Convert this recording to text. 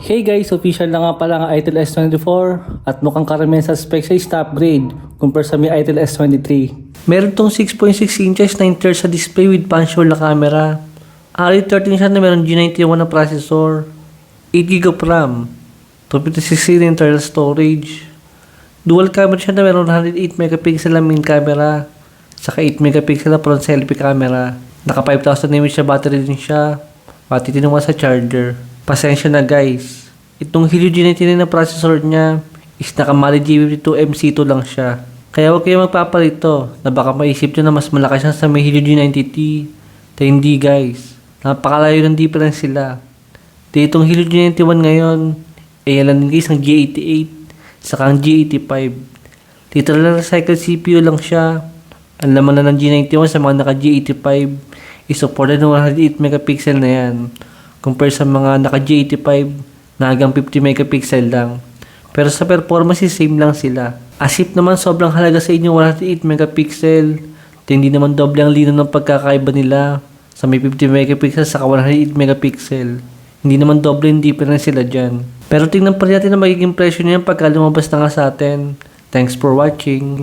Hey guys, official na nga pala ang ITIL S24 at mukhang karamihan sa specs ay stop upgrade compare sa may ITIL S23. Meron tong 6.6 inches 9 thirds sa display with punch hole na camera. RE13 siya na meron G91 na processor, 8GB of RAM, 256 internal storage, dual camera siya na meron 108 megapixel na main camera, saka 8 megapixel na front selfie camera. Naka 5000 mAh battery din siya. Pati tinunga sa charger. Pasensya na guys. Itong Helio G99 na processor niya is naka Mali G52 MC2 lang siya. Kaya huwag kayo magpapalito na baka maisip nyo na mas malakas siya sa may Helio G90T. Pero hindi guys. Napakalayo ng difference sila. Di itong Helio G91 ngayon, eh yan lang din guys ang G88 saka ang G85. Literal na recycle CPU lang siya. Ang laman na ng G91 sa mga naka G85 is supported ng 108 megapixel na yan. Compare sa mga naka G85 na hanggang 50 megapixel lang. Pero sa performance same lang sila. Asip naman sobrang halaga sa inyo 108 megapixel. Hindi naman doble ang lino ng pagkakaiba nila sa may 50 megapixel sa 108 megapixel. Hindi naman doble yung difference sila dyan. Pero tingnan pa natin na magiging presyo niyan pagka lumabas na nga sa atin. Thanks for watching.